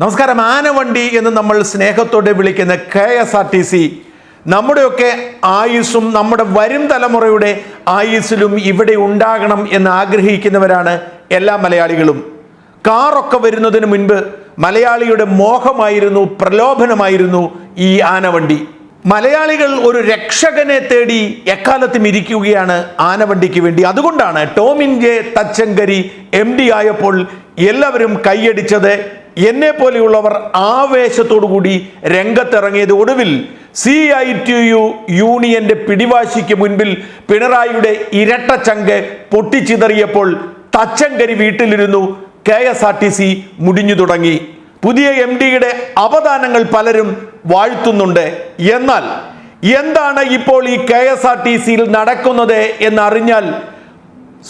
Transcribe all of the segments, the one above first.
നമസ്കാരം ആനവണ്ടി എന്ന് നമ്മൾ സ്നേഹത്തോടെ വിളിക്കുന്ന K S R T C നമ്മുടെയൊക്കെ ആയുസ്സും നമ്മുടെ വരും തലമുറയുടെ ആയുസ്സിലും ഇവിടെ ഉണ്ടാകണം എന്ന് ആഗ്രഹിക്കുന്നവരാണ് എല്ലാ മലയാളികളും. കാറൊക്കെ വരുന്നതിന് മുൻപ് മലയാളിയുടെ മോഹമായിരുന്നു പ്രലോഭനമായിരുന്നു ഈ ആനവണ്ടി. മലയാളികൾ ഒരു രക്ഷകനെ തേടി എക്കാലത്തും ഇരിക്കുകയാണ് ആനവണ്ടിക്ക് വേണ്ടി. അതുകൊണ്ടാണ് Tomin J Thachankary M D ആയപ്പോൾ എല്ലാവരും കൈയടിച്ചത് എന്നെ പോലെയുള്ളവർ ആവേശത്തോടു കൂടി രംഗത്തിറങ്ങിയത് ഒടുവിൽ സി ഐ ടി യു യൂണിയന്റെ പിടിവാശിക്ക് മുൻപിൽ പിണറായിയുടെ ഇരട്ട ചങ്ക് പൊട്ടിച്ചിതറിയപ്പോൾ തച്ചങ്കരി വീട്ടിലിരുന്നു K S R T C മുടിഞ്ഞു തുടങ്ങി. പുതിയ എം ഡിയുടെ അവദാനങ്ങൾ പലരും വാഴ്ത്തുന്നുണ്ട്. എന്നാൽ എന്താണ് ഇപ്പോൾ ഈ കെ എസ് ആർ ടി സിയിൽ നടക്കുന്നത് എന്നറിഞ്ഞാൽ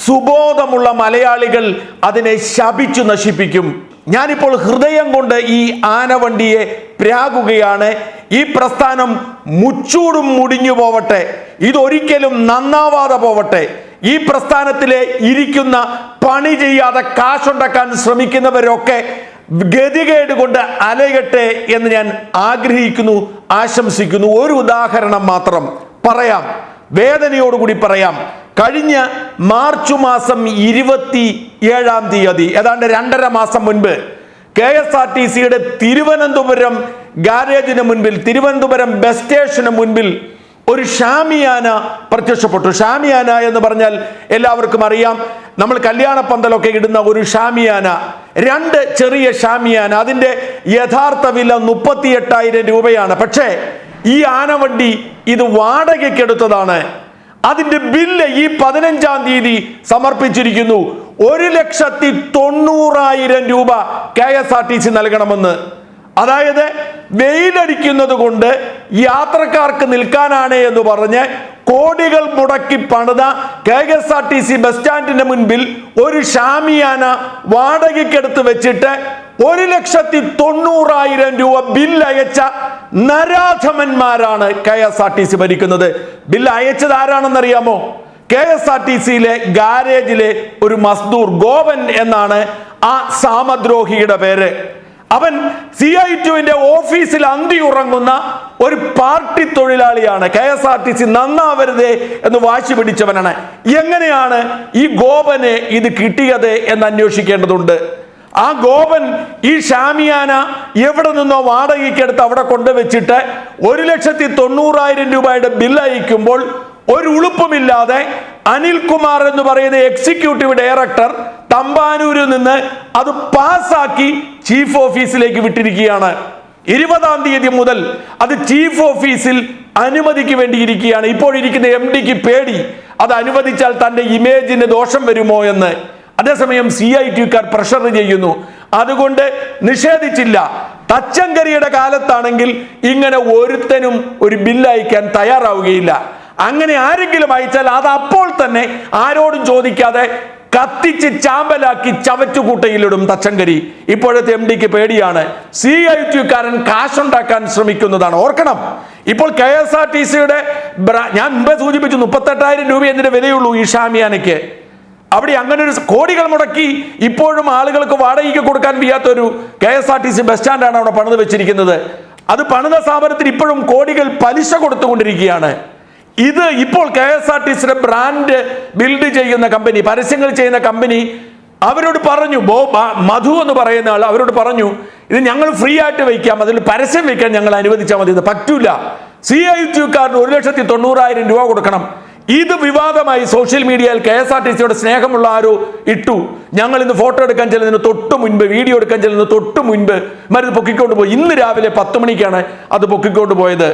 സുബോധമുള്ള മലയാളികൾ അതിനെ ശപിച്ചു നശിപ്പിക്കും. ഞാനിപ്പോൾ ഹൃദയം കൊണ്ട് ഈ ആനവണ്ടിയെ പ്രാകുകയാണ്. ഈ പ്രസ്ഥാനം മുച്ചൂടും മുടിഞ്ഞു പോവട്ടെ. ഇതൊരിക്കലും നന്നാവാതെ പോവട്ടെ. ഈ പ്രസ്ഥാനത്തിലെ ഇരിക്കുന്ന പണി ചെയ്യാതെ കാശുണ്ടാക്കാൻ ശ്രമിക്കുന്നവരൊക്കെ ഗതികേട് കൊണ്ട് അലയട്ടെ എന്ന് ഞാൻ ആഗ്രഹിക്കുന്നു ആശംസിക്കുന്നു. ഒരു ഉദാഹരണം മാത്രം പറയാം. വേദനയോടുകൂടി പറയാം. കഴിഞ്ഞ മാർച്ച് മാസം ഇരുപത്തി ഏഴാം തീയതി ഏതാണ്ട് രണ്ടര മാസം മുൻപ് കെ എസ് ആർ ടി സിയുടെ തിരുവനന്തപുരം ഗാരേജിന് മുൻപിൽ തിരുവനന്തപുരം ബസ് സ്റ്റേഷന് മുൻപിൽ ഒരു ഷാമിയാന പ്രത്യക്ഷപ്പെട്ടു. ഷാമിയാന എന്ന് പറഞ്ഞാൽ എല്ലാവർക്കും അറിയാം നമ്മൾ കല്യാണ പന്തലൊക്കെ ഇടുന്ന ഒരു ഷാമിയാന രണ്ട് ചെറിയ ഷാമിയാന അതിന്റെ യഥാർത്ഥ വില മുപ്പത്തി എട്ടായിരം രൂപയാണ്. പക്ഷേ ഈ ആനവണ്ടി ഇത് വാടകയ്ക്കെടുത്തതാണ്. അതിന്റെ ബില്ല് ഈ പതിനഞ്ചാം തീയതി സമർപ്പിച്ചിരിക്കുന്നു. ഒരു ലക്ഷത്തി തൊണ്ണൂറായിരം രൂപ K S R T C നൽകണമെന്ന്. അതായത് വെയിലടിക്കുന്നത് കൊണ്ട് യാത്രക്കാർക്ക് നിൽക്കാനാണ് എന്ന് പറഞ്ഞ് കോടികൾ മുടക്കി പണിത K S R T C bus സ്റ്റാൻഡിന്റെ മുൻപിൽ ഒരു ഷാമിയാന വാടകയ്ക്കെടുത്ത് വെച്ചിട്ട് ഒരു ലക്ഷത്തി തൊണ്ണൂറായിരം രൂപ ബില്ല് അയച്ച നരാധമന്മാരാണ് K S R T C ഭരിക്കുന്നത്. ബില്ല് അയച്ചത് ആരാണെന്നറിയാമോ? കെ എസ് ആർ ടി സിയിലെ ഗാരേജിലെ ഒരു മസ്ദൂർ ഗോപൻ എന്നാണ് ആ സാമദ്രോഹിയുടെ പേര്. അവൻ സി ഐ ടുവിന്റെ ഓഫീസിൽ അന്തി ഉറങ്ങുന്ന ഒരു party തൊഴിലാളിയാണ്. K S R T C നന്നാവരുതേ എന്ന് വാശി പിടിച്ചവനാണ്. എങ്ങനെയാണ് ഈ ഗോപന് ഇത് കിട്ടിയത് എന്ന് അന്വേഷിക്കേണ്ടതുണ്ട്. ആ ഗോപൻ ഈ ഷാമിയാന എവിടെ നിന്നോ വാടകയ്ക്കെടുത്ത് അവിടെ കൊണ്ടുവച്ചിട്ട് ഒരു ലക്ഷത്തി തൊണ്ണൂറായിരം രൂപയുടെ ബില്ല് അയക്കുമ്പോൾ ഒരു ഉളുപ്പുമില്ലാതെ അനിൽകുമാർ എന്ന് പറയുന്ന എക്സിക്യൂട്ടീവ് ഡയറക്ടർ തമ്പാനൂരിൽ നിന്ന് അത് പാസ്സാക്കി ചീഫ് ഓഫീസിലേക്ക് വിട്ടിരിക്കുകയാണ്. ഇരുപതാം തീയതി മുതൽ അത് ചീഫ് ഓഫീസിൽ അനുമതിക്ക് വേണ്ടിയിരിക്കുകയാണ്. ഇപ്പോഴിരിക്കുന്ന എം ഡിക്ക് പേടി. അത് അനുവദിച്ചാൽ തന്റെ ഇമേജിന് ദോഷം വരുമോ എന്ന്. അതേസമയം സി ഐ ടിക്കാർ പ്രഷർ ചെയ്യുന്നു. അതുകൊണ്ട് നിഷേധിച്ചില്ല. തച്ചങ്കരിയുടെ കാലത്താണെങ്കിൽ ഇങ്ങനെ ഒരുത്തനും ഒരു ബില്ല് അയക്കാൻ തയ്യാറാവുകയില്ല. അങ്ങനെ ആരെങ്കിലും അയച്ചാൽ അത് അപ്പോൾ തന്നെ ആരോടും ചോദിക്കാതെ കത്തിച്ച് ചാമ്പലാക്കി ചവറ്റുകൂട്ടയിലിടും തച്ചങ്കരി. ഇപ്പോഴത്തെ എം ഡിക്ക് പേടിയാണ്. സി ഐ ടിക്കാരൻ കാശുണ്ടാക്കാൻ ശ്രമിക്കുന്നതാണ്. ഓർക്കണം. ഇപ്പോൾ കെ എസ് ആർ ടി സിയുടെ ഞാൻ മുമ്പേ സൂചിപ്പിച്ചു മുപ്പത്തെട്ടായിരം രൂപ എന്തിന്റെ വിലയുള്ളൂ ഈ ഷാമിയാനയ്ക്ക്? അവിടെ അങ്ങനെ ഒരു കോടികൾ മുടക്കി ഇപ്പോഴും ആളുകൾക്ക് വാടകയ്ക്ക് കൊടുക്കാൻ വയ്യാത്ത ഒരു K S R T C bus സ്റ്റാൻഡാണ് അവിടെ പണിത് വെച്ചിരിക്കുന്നത്. അത് പണിത സ്ഥാപനത്തിന് ഇപ്പോഴും കോടികൾ പലിശ കൊടുത്തുകൊണ്ടിരിക്കുകയാണ്. ഇത് ഇപ്പോൾ കെ എസ് ആർ ടി സിയുടെ ബ്രാൻഡ് ബിൽഡ് ചെയ്യുന്ന കമ്പനി പരസ്യങ്ങൾ ചെയ്യുന്ന കമ്പനി അവരോട് പറഞ്ഞു ബോ മധു എന്ന് പറയുന്ന ആൾ അവരോട് പറഞ്ഞു ഇത് ഞങ്ങൾ ഫ്രീ ആയിട്ട് വയ്ക്കാം അതിൽ പരസ്യം വയ്ക്കാൻ ഞങ്ങൾ അനുവദിച്ചാൽ മതി. ഇത് പറ്റൂല. സി ഐ ടിക്കാരന് ഒരു ലക്ഷത്തി തൊണ്ണൂറായിരം രൂപ കൊടുക്കണം. ഇത് വിവാദമായി സോഷ്യൽ മീഡിയയിൽ കെ എസ് ആർ ടി സിയുടെ സ്നേഹമുള്ള ആരോ ഇട്ടു. ഞങ്ങൾ ഇന്ന് ഫോട്ടോ എടുക്കാൻ ചെല്ലുന്നതിന് തൊട്ട് മുൻപ് വീഡിയോ എടുക്കാൻ ചെല്ലുന്നതിന് തൊട്ട് മുൻപ് മരുന്ന് പൊക്കിക്കൊണ്ട് പോയി. ഇന്ന് രാവിലെ പത്ത് മണിക്കാണ് അത് പൊക്കിക്കൊണ്ട് പോയത്.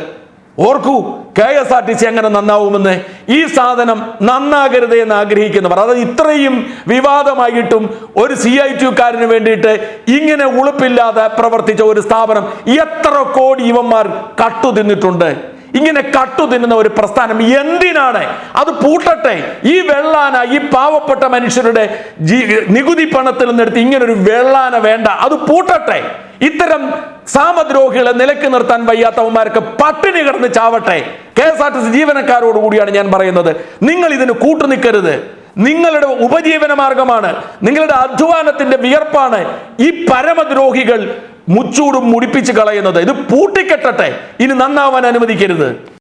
ഓർക്കൂ K S R T C എങ്ങനെ നന്നാവുമെന്ന്. ഈ സാധനം നന്നാകരുത് എന്ന് ആഗ്രഹിക്കുന്നവർ അത് ഇത്രയും വിവാദമായിട്ടും ഒരു സി ഐ ടിക്കാരന് വേണ്ടിയിട്ട് ഇങ്ങനെ ഉളുപ്പില്ലാതെ പ്രവർത്തിച്ച ഒരു സ്ഥാപനം എത്ര കോടി ഇവന്മാർ കട്ടു തിന്നിട്ടുണ്ട് ഇങ്ങനെ കട്ടു തിന്നുന്ന ഒരു പ്രസ്ഥാനം എന്തിനാണ്? അത് പൂട്ടട്ടെ. ഈ വെള്ളാന ഈ പാവപ്പെട്ട മനുഷ്യരുടെ നികുതി പണത്തിൽ നിന്നെടുത്ത് ഒരു വെള്ളാന വേണ്ട. അത് പൂട്ടട്ടെ. ഇത്തരം സാമദ്രോഹികളെ നിലയ്ക്ക് നിർത്താൻ വയ്യാത്തവന്മാർക്ക് പട്ടിണി കിടന്ന് ചാവട്ടെ. K S R T C ജീവനക്കാരോട് കൂടിയാണ് ഞാൻ പറയുന്നത്. നിങ്ങൾ ഇതിന് കൂട്ടു നിൽക്കരുത് നിങ്ങളുടെ ഉപജീവന മാർഗമാണ്. നിങ്ങളുടെ അധ്വാനത്തിന്റെ വിയർപ്പാണ് ഈ പരമദ്രോഹികൾ മുച്ചൂടും മുടിപ്പിച്ച് കളയുന്നത്. ഇത് പൂട്ടിക്കെട്ടട്ടെ. ഇനി നന്നാവാൻ അനുവദിക്കരുത്.